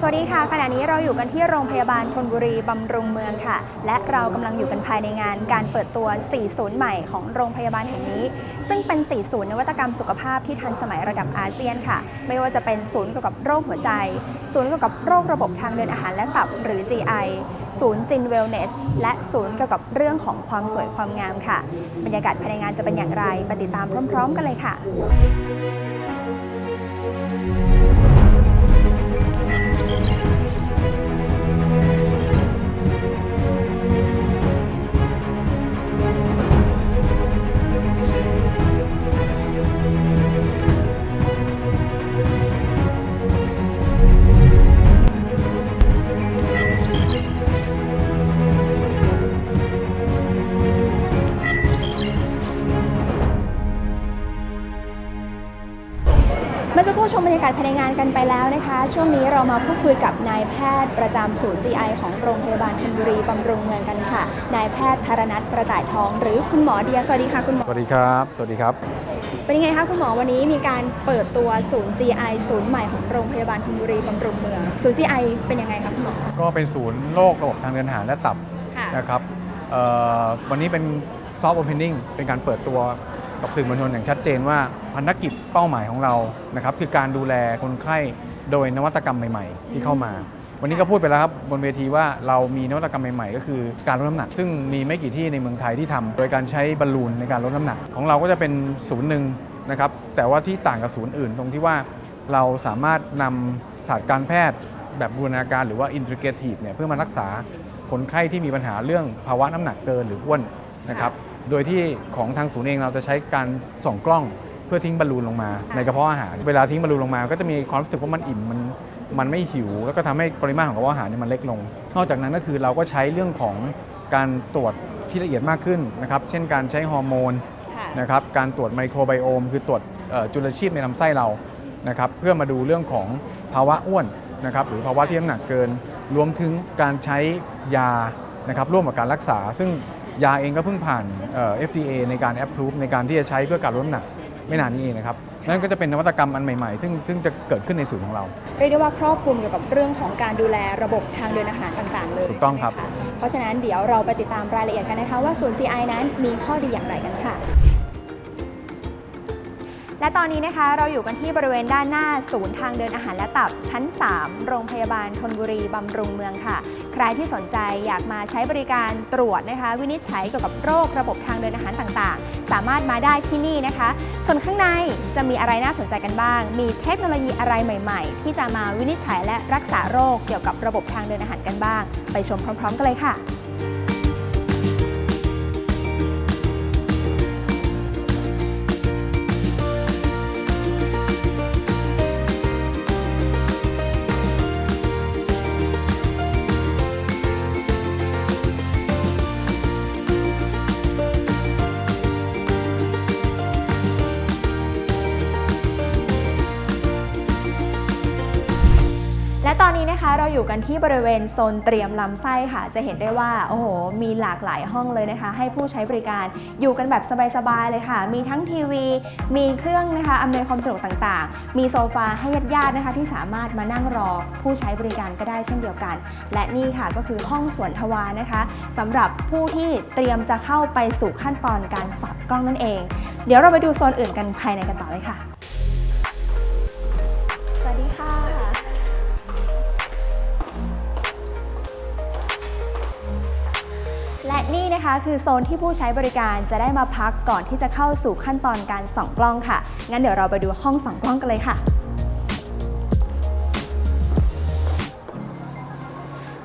สวัสดีค่ะ ขณะนี้เราอยู่กันที่โรงพยาบาลธนบุรีบำรุงเมืองค่ะ และเรากำลังอยู่กันภายในงานการเปิดตัว 4 ศูนย์ใหม่ของโรงพยาบาลแห่งนี้ ซึ่งเป็น 4 ศูนย์นวัตกรรมสุขภาพที่ทันสมัยระดับอาเซียนค่ะ ไม่ว่าจะเป็นศูนย์เกี่ยวกับโรคหัวใจ ศูนย์เกี่ยวกับโรคระบบทางเดินอาหารและตับหรือ GI ศูนย์จินเวลเนส และศูนย์เกี่ยวกับเรื่องของความสวยความงามค่ะ บรรยากาศภายในงานจะเป็นอย่างไรไปติดตามพร้อม ๆ กันเลยค่ะ ในงานกันไปแล้วนะคะ ช่วงนี้เรามาพูดคุยกับนายแพทย์ประจำศูนย์ GI ของโรงพยาบาลธนบุรีบำรุงเมืองกันค่ะ นายแพทย์ธารนัทกระต่ายทอง หรือคุณหมอเดีย สวัสดีค่ะคุณหมอ สวัสดีครับ สวัสดีครับ เป็นยังไงคะคุณหมอวันนี้มีการเปิดตัวศูนย์ GI ศูนย์ใหม่ของโรงพยาบาลธนบุรีบำรุงเมือง ศูนย์ GI เป็นยังไงคะคุณหมอ ก็เป็นศูนย์โรคระบบทางเดินอาหารและตับค่ะ นะครับเอ่อวันนี้เป็นซอฟต์โอเพนนิ่งเป็นการเปิดตัว กับสื่อมวลชนอย่างชัดเจนว่าภารกิจเป้าหมายของเรานะครับคือการดูแลคนไข้โดยนวัตกรรมใหม่ ๆ ที่เข้ามา วันนี้ก็พูดไปแล้วครับบนเวทีว่าเรามีนวัตกรรมใหม่ๆ ก็คือการลดน้ำหนัก ซึ่งมีไม่กี่ที่ในเมืองไทยที่ทำโดยการใช้บอลลูนในการลดน้ำหนัก ของเราก็จะเป็นศูนย์หนึ่งนะครับแต่ว่าที่ต่างกับศูนย์อื่น ตรงที่ว่าเราสามารถนำศาสตร์การแพทย์แบบบูรณาการหรือว่า integrative เนี่ยเพื่อมารักษาคนไข้ที่มีปัญหาเรื่องภาวะน้ำหนักเกินหรืออ้วนนะครับ โดยที่ของทางศูนย์เองเราจะใช้การส่องกล้องเพื่อทิ้งบอลลูนลงมา ในกระเพาะอาหาร เวลาทิ้งบอลลูนลงมา ก็จะมีความรู้สึกว่ามันอิ่มมันมันไม่หิว แล้วก็ทำให้ปริมาตรของกระเพาะอาหารเนี่ยมันเล็กลง นอกจากนั้นก็คือเราก็ใช้เรื่องของการตรวจที่ละเอียดมากขึ้นนะครับ เช่นการใช้ฮอร์โมนค่ะนะครับ การตรวจไมโครไบโอม คือตรวจเอ่อจุลชีพในลำไส้เรานะครับ เพื่อมาดูเรื่องของภาวะอ้วนนะครับ หรือภาวะที่น้ำหนักเกิน รวมถึงการใช้ยานะครับร่วมกับการรักษา ซึ่ง ยาเองก็เพิ่งผ่านเอ่อ FDA ในการ approve ในการที่จะใช้เพื่อการลดน้ำหนักไม่นานนี้เองนะครับ นั่นก็จะเป็นนวัตกรรมอันใหม่ๆ ซึ่งซึ่งจะเกิดขึ้นในศูนย์ของเรา เรียกได้ว่าครอบคลุมเกี่ยวกับเรื่องของการดูแลระบบทางเดินอาหารต่างๆ เลยถูกต้องครับ ใช่ไหมะเพราะฉะนั้นเดี๋ยวเราไปติดตามรายละเอียดกันนะคะว่าศูนย์ GI นั้นมีข้อดีอย่างไรกันค่ะ และตอนนี้นะคะเราอยู่กันที่บริเวณด้านหน้าศูนย์ทางเดินอาหารและตับชั้น 3 โรงพยาบาลธนบุรีบำรุงเมืองค่ะ ใครที่สนใจอยากมาใช้บริการตรวจนะคะ วินิจฉัยเกี่ยวกับโรคระบบทางเดินอาหารต่างๆ สามารถมาได้ที่นี่นะคะ ส่วนข้างในจะมีอะไรน่าสนใจกันบ้าง มีเทคโนโลยีอะไรใหม่ ๆ ที่จะมาวินิจฉัยและรักษาโรคเกี่ยวกับระบบทางเดินอาหารกันบ้าง ไปชมพร้อม ๆ กันเลยค่ะ และตอนนี้นะคะเราอยู่กันที่บริเวณโซนเตรียมลำไส้ค่ะ จะเห็นได้ว่าโอ้โหมีหลากหลายห้องเลยนะคะ ให้ผู้ใช้บริการอยู่กันแบบสบายๆเลยค่ะ มีทั้งทีวี มีเครื่องนะคะอำนวยความสะดวกต่างๆ มีโซฟาให้ญาติๆนะคะ ที่สามารถมานั่งรอผู้ใช้บริการก็ได้เช่นเดียวกัน และนี่ค่ะก็คือห้องสวนทวารนะคะสำหรับผู้ที่เตรียมจะเข้าไปสู่ขั้นตอนการสอดกล้องนั่นเอง เดี๋ยวเราไปดูโซนอื่นกันภายในกันต่อเลยค่ะ นะคะ คือโซนที่ผู้ใช้บริการจะได้มาพักก่อนที่จะเข้าสู่ขั้นตอนการส่องกล้องค่ะ งั้นเดี๋ยวเราไปดูห้องส่องกล้องกันเลยค่ะ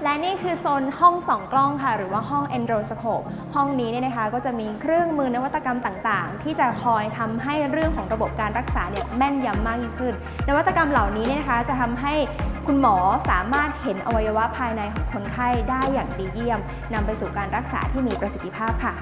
และนี่คือโซนห้องส่องกล้องค่ะ หรือว่าห้อง Endoscope ห้องนี้เนี่ยนะคะก็จะมีเครื่องมือนวัตกรรมต่างๆ ที่จะคอยทำให้เรื่องของระบบการรักษาเนี่ยแม่นยำมากยิ่งขึ้น นวัตกรรมเหล่านี้เนี่ยนะคะจะทำให้ คุณหมอสามารถเห็นอวัยวะภายในของคนไข้ได้อย่างดีเยี่ยมนำไปสู่การรักษาที่มีประสิทธิภาพค่ะ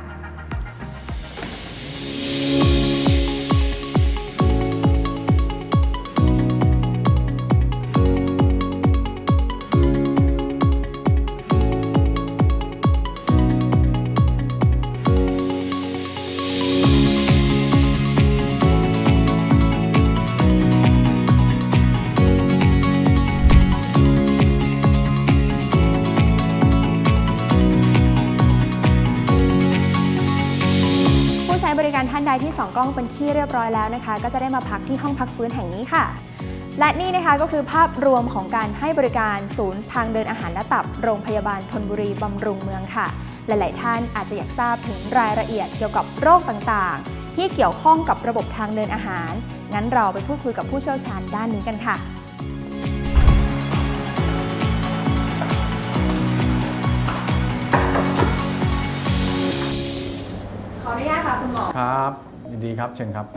รที่สองกล้องเป็นที่เรียบร้อยแล้วนะคะ ก็จะได้มาพักที่ห้องพักฟื้นแห่งนี้ค่ะ และนี่นะคะก็คือภาพรวมของการให้บริการศูนย์ทางเดินอาหารและตับโรงพยาบาลธนบุรีบำรุงเมืองค่ะ หลาย ๆ ท่านอาจจะอยากทราบถึงรายละเอียดเกี่ยวกับโรคต่างๆ ที่เกี่ยวข้องกับระบบทางเดินอาหาร งั้นเราไปพูดคุยกับผู้เชี่ยวชาญด้านนี้กันค่ะ นุญาตค่ะคุณหมอ ครับยินดีครับเชิญครับ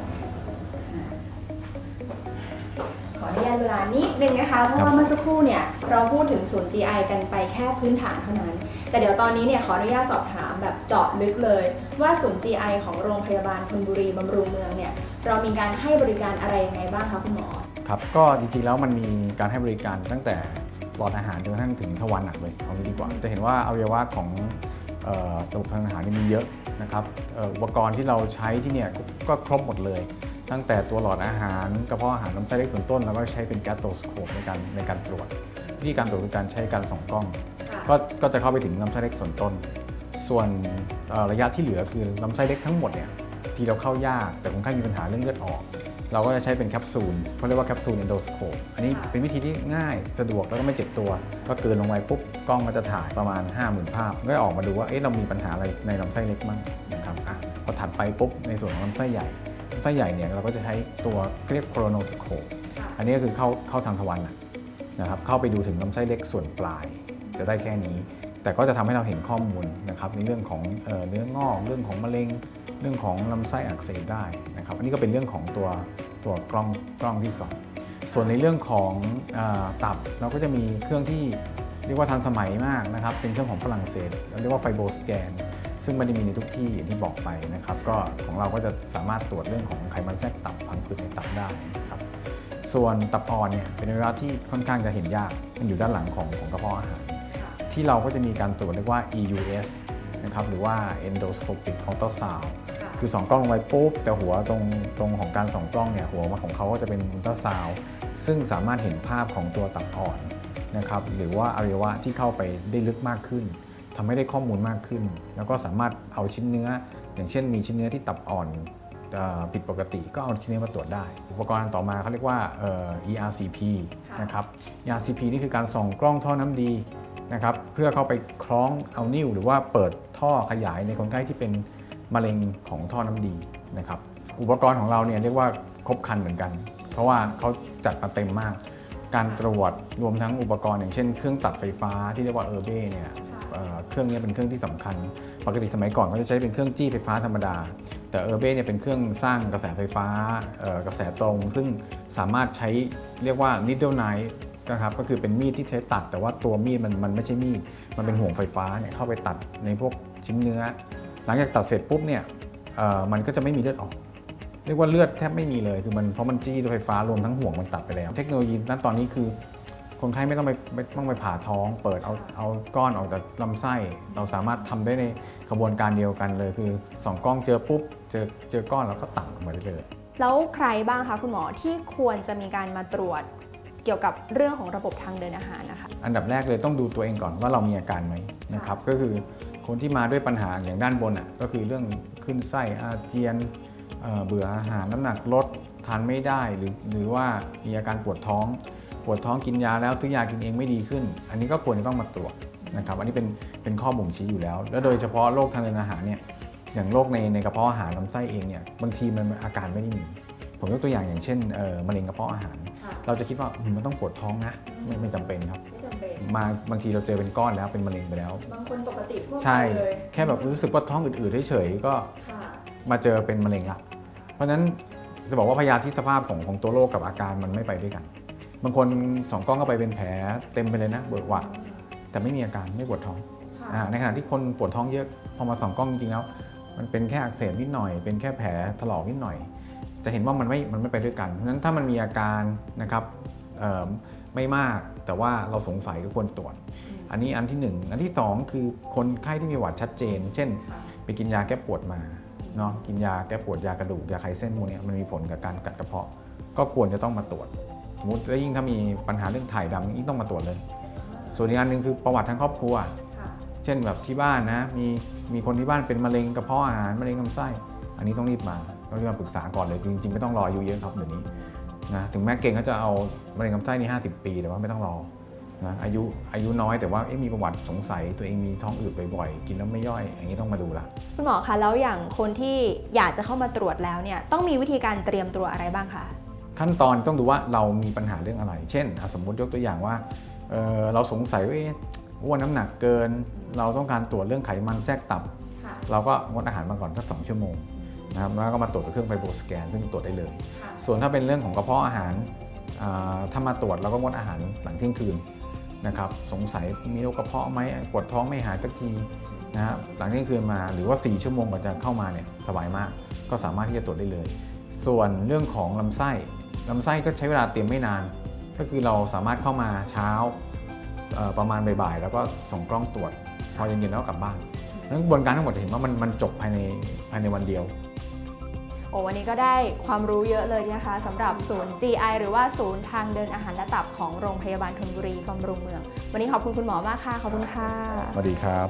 ขออนุญาตเวลานิดนึงนะคะ เพราะครับว่าเมื่อสักครู่เนี่ยเราพูดถึงศูนย์ GI กันไปแค่พื้นฐานเท่านั้น แต่เดี๋ยวตอนนี้เนี่ยขออนุญาตสอบถามแบบเจาะลึกเลย ว่าศูนย์ GI ของโรงพยาบาลธนบุรีบำรุงเมืองเนี่ยเรามีการให้บริการอะไรยังไงบ้างคะคุณหมอ ครับ ก็จริงๆแล้วมันมีการให้บริการตั้งแต่หลอดอาหารจนกระทั่งถึงทวารหนักเลยเอางี้ดีกว่า จะเห็นว่าอวัยวะของ เอ่อระบบทางอาหารนี่มีเยอะนะครับเอ่ออุปกรณ์ที่เราใช้ที่เนี่ยก็ก็ครบหมดเลย ตั้งแต่ตัวหลอดอาหารกระเพาะอาหารลำไส้เล็กส่วนต้น แล้วก็ใช้เป็นแกสโตสโคปในการในการตรวจวิธีการตรวจคือการใช้การส่องกล้อง ก็ก็จะเข้าไปถึงลำไส้เล็กส่วนต้น ส่วนเอ่อระยะที่เหลือคือลำไส้เล็กทั้งหมดเนี่ยที่เราเข้ายากแต่คนไข้มีปัญหาเรื่องเลือดออก เราก็จะใช้เป็นแคปซูลเขาเรียกว่าแคปซูลเอนโดสโคปอันนี้เป็นวิธีที่ง่ายสะดวกแล้วก็ไม่เจ็บตัว ก็เกินลงไปปุ๊บกล้องก็จะถ่ายประมาณ 50,000 ภาพ ก็ออกมาดูว่าเอ๊ะเรามีปัญหาอะไรในลำไส้เล็กมั้งนะครับอะพอถัดไปปุ๊บในส่วนของลำไส้ใหญ่ลำไส้ใหญ่เนี่ยเราก็จะใช้ตัวเรียกโครโนสโคปอันนี้ก็คือเข้าเข้าทางทวารหนักนะครับเข้าไปดูถึงลำไส้เล็กส่วนปลาย จะได้แค่นี้ แต่ก็จะทำให้เราเห็นข้อมูลนะครับในเรื่องของเออเนื้องอกเรื่องของมะเร็ง เรื่องของลำไส้อักเสบได้นะครับอันนี้ก็เป็นเรื่องของตัวตัวกล้องกล้องที่สองส่วนในเรื่องของเออตับเราก็จะมีเครื่องที่เรียกว่าทันสมัยมากนะครับ เป็นเครื่องของฝรั่งเศสเรียกว่าไฟโบสแกน ซึ่งไมันจะมีในทุกที่อย่างที่บอกไปนะครับ ก็ของเราก็จะสามารถตรวจเรื่องของไขมันแทรกตับพังผืดในตับได้นะครับส่วนตับอ่อนเนี่ยเป็นอวัยวะที่ค่อนข้างจะเห็นยากมันอยู่ด้านหลังของของกระเพาะอาหารที่เราก็จะมีการตรวจเรียกว่า EUS นะครับหรือว่า endoscopic ultrasound คือส่องกล้องลงไปปุ๊บ แต่หัวตรงตรงของการส่องกล้องเนี่ยหัวของเขาก็จะเป็นอุลตราซาวด์ซึ่งสามารถเห็นภาพของตัวตับอ่อนนะครับหรือว่าอวัยวะที่เข้าไปได้ลึกมากขึ้นทำให้ได้ข้อมูลมากขึ้น แล้วก็สามารถเอาชิ้นเนื้อ อย่างเช่นมีชิ้นเนื้อที่ตับอ่อนเอ่อผิดปกติก็เอาชิ้นเนื้อมาตรวจได้ อุปกรณ์อันต่อมาเขาเรียกว่าเอ่อ ERCP ค่ะนะครับ ERCP นี่คือการส่องกล้องท่อน้ำดีนะครับเพื่อเข้าไปคล้องเอานิ้วหรือว่าเปิด ท่อขยายในคนไข้ที่เป็นมะเร็งของท่อน้ำดีนะครับอุปกรณ์ของเราเนี่ยเรียกว่าครบครันเหมือนกัน เพราะว่าเขาจัดมาเต็มมาก การตรวจรวมทั้งอุปกรณ์อย่างเช่นเครื่องตัดไฟฟ้าที่เรียกว่าเออร์เบ้เนี่ยเเครื่องนี้เป็นเครื่องที่สำคัญ ปกติสมัยก่อนเขาจะใช้เป็นเครื่องจี้ไฟฟ้าธรรมดา แต่เออร์เบ้เนี่ยเป็นเครื่องสร้างกระแสไฟฟ้ากระแสตรง ซึ่งสามารถใช้เรียกว่า needle knife นะครับก็คือเป็นมีดที่ใช้ตัด แต่ว่าตัวมีดมันมันไม่ใช่มีด มันเป็นห่วงไฟฟ้าเนี่ยเข้าไปตัดในพวก ชิ้นเนื้อ หลังจากตัดเสร็จปุ๊บเนี่ยเอ่อมันก็จะไม่มีเลือดออก เรียกว่าเลือดแทบไม่มีเลยคือมันเพราะมันจี้ด้วยไฟฟ้ารวมทั้งห่วงมันตัดไปแล้ว เทคโนโลยีนั้นตอนนี้คือคนไข้ไม่ต้องไปไม่ต้องไปผ่าท้อง เปิดเอาเอาก้อนออกจากลำไส้ เราสามารถทำได้ในกระบวนการเดียวกันเลย คือส่องกล้องเจอปุ๊บเจอเจอก้อนแล้วก็ตัดออกมาได้เลยแล้วใครบ้างคะคุณหมอที่ควรจะมีการมาตรวจเกี่ยวกับเรื่องของระบบทางเดินอาหารนะคะ อันดับแรกเลยต้องดูตัวเองก่อนว่าเรามีอาการไหมนะครับ ก็คือ คนที่มาด้วยปัญหาอย่างด้านบนอะก็คือเรื่องขึ้นไส้อาเจียนเอ่อเบื่ออาหารน้ำหนักลดทานไม่ได้หรือหรือว่ามีอาการปวดท้อง ปวดท้องกินยาแล้วซื้อยากินเองไม่ดีขึ้น อันนี้ก็ควรจะต้องมาตรวจนะครับ อันนี้เป็นเป็นข้อบ่งชี้อยู่แล้ว แล้วโดยเฉพาะโรคทางเดินอาหารเนี่ยอย่างโรคในในกระเพาะอาหารลำไส้เองเนี่ยบางทีมันอาการไม่ได้มีผมยกตัวอย่างอย่างเช่นเอ่อมะเร็งกระเพาะอาหาร เราจะคิดว่าอืมมันต้องปวดท้องนะไม่ไม่จำเป็นครับไม่จำเป็นมาบางทีเราเจอเป็นก้อนแล้วเป็นมะเร็งไปแล้ว บางคนปกติทั่วไปใช่ เลยแค่แบบรู้สึกว่าท้องอืดๆเฉยๆก็ค่ะมาเจอเป็นมะเร็งละเพราะฉะนั้นจะบอกว่าพยาธิสภาพของของตัวโรคกับอาการมันไม่ไปด้วยกัน บางคนสองกล้องก็ไปเป็นแผลเต็มไปเลยนะเบิกหวัดแต่ไม่มีอาการไม่ปวดท้องค่ะอ่าในขณะที่คนปวดท้องเยอะพอมาสองกล้องจริงๆแล้ว มันเป็นแค่อักเสบนิดหน่อย เป็นแค่แผลถลอกนิดหน่อย จะเห็นว่ามันไม่มันไม่ไปด้วยกันเพราะฉะนั้นถ้ามันมีอาการนะครับเอ่อ ไม่มาก แต่ว่าเราสงสัยก็ควรตรวจ อันนี้อันที่หนึ่งอันที่สองคือคนไข้ที่มีหวัดชัดเจน เช่นค่ะไปกินยาแก้ปวดมาเนาะกินยาแก้ปวดยากระดูกยาคลายเส้นพวกเนี้ยมันมีผลกับการกัดกระเพาะ ก็ควรจะต้องมาตรวจสมมติแล้วยิ่งถ้ามีปัญหาเรื่องถ่ายดำยิ่งต้องมาตรวจเลย ส่วนอีกอันหนึ่งคือประวัติทางครอบครัวค่ะเช่นแบบที่บ้านนะมีมีคนที่บ้านเป็นมะเร็งกระเพาะอาหารมะเร็งลำไส้ อันนี้ต้องรีบมาก็รีบมาปรึกษาก่อนเลยจริงๆไม่ต้องรออายุเยอะครับเดี๋ยวนี้ นะถึงแม้เก่งเขาจะเอามะเร็งลำไส้นี่50 ปี แต่ว่าไม่ต้องรอนะอายุอายุน้อยแต่ว่าเอ๊ะมีประวัติสงสัยตัวเองมีท้องอืดบ่อยๆ กินแล้วไม่ย่อย อย่างนี้ต้องมาดูละคุณหมอคะแล้วอย่างคนที่อยากจะเข้ามาตรวจแล้วเนี่ยต้องมีวิธีการเตรียมตัวอะไรบ้างคะขั้นตอนต้องดูว่าเรามีปัญหาเรื่องอะไร เช่นอะสมมติยกตัวอย่างว่าเอ่อเราสงสัยว่าเอ๊ะอ้วนน้ำหนักเกิน เราต้องการตรวจเรื่องไขมันแทรกตับ เราก็งดอาหารมาก่อนสักสองชั่วโมงนะครับแล้วก็มาตรวจด้วยเครื่องไฟโบสแกน ซึ่งตรวจได้เลย ส่วนถ้าเป็นเรื่องของกระเพาะอาหารถ้ามาตรวจเราก็งดอาหารหลังเที่ยงคืนนะครับสงสัยมีโรคกระเพาะไหมปวดท้องไม่หายสักทีนะครับหลังเที่ยงคืนมาหรือว่า 4 ชั่วโมงกว่าจะเข้ามาเนี่ยสบายมาก ก็สามารถที่จะตรวจได้เลย ส่วนเรื่องของลำไส้ลำไส้ก็ใช้เวลาเตรียมไม่นาน ก็คือเราสามารถเข้ามาเช้าประมาณบ่ายๆแล้วก็ส่งกล้องตรวจ พอเย็นๆแล้วก็กลับบ้านดังนั้นกระบวนการทั้งหมดจะเห็นว่ามันมันจบภายในภายในวันเดียว โอ้วันนี้ก็ได้ความรู้เยอะเลยนะคะสำหรับศูนย์ GI หรือว่าศูนย์ทางเดินอาหารและตับของโรงพยาบาลธนบุรีบำรุงเมือง วันนี้ขอบคุณคุณหมอมากค่ะ ขอบคุณค่ะ สวัสดีครับ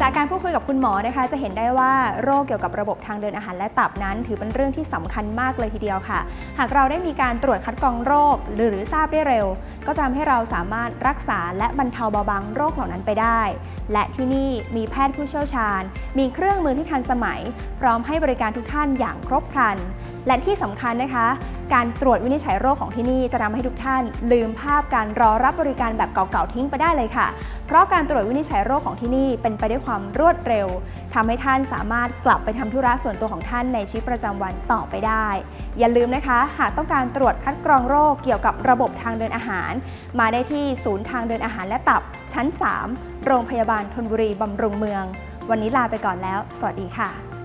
จากการพูดคุยกับคุณหมอนะคะ จะเห็นได้ว่าโรคเกี่ยวกับระบบทางเดินอาหารและตับนั้น ถือเป็นเรื่องที่สำคัญมากเลยทีเดียวค่ะ หากเราได้มีการตรวจคัดกรองโรค หรือทราบได้เร็ว ก็จะทำให้เราสามารถรักษาและบรรเทาเบาบางโรคเหล่านั้นไปได้ และที่นี่มีแพทย์ผู้เชี่ยวชาญ มีเครื่องมือที่ทันสมัย พร้อมให้บริการทุกท่านอย่างครบครัน และที่สำคัญนะคะ การตรวจวินิจฉัยโรคของที่นี่จะทำให้ทุกท่าน ลืมภาพการรอรับบริการแบบเก่าๆทิ้งไปได้เลยค่ะ เพราะการตรวจวินิจฉัยโรคของที่นี่เป็นไปด้วยความรวดเร็ว ทำให้ท่านสามารถกลับไปทำธุระส่วนตัวของท่านในชีวิตประจำวันต่อไปได้ อย่าลืมนะคะ หากต้องการตรวจคัดกรองโรคเกี่ยวกับระบบทางเดินอาหาร มาได้ที่ศูนย์ทางเดินอาหารและตับชั้น 3 โรงพยาบาลธนบุรีบำรุงเมือง วันนี้ลาไปก่อนแล้ว สวัสดีค่ะ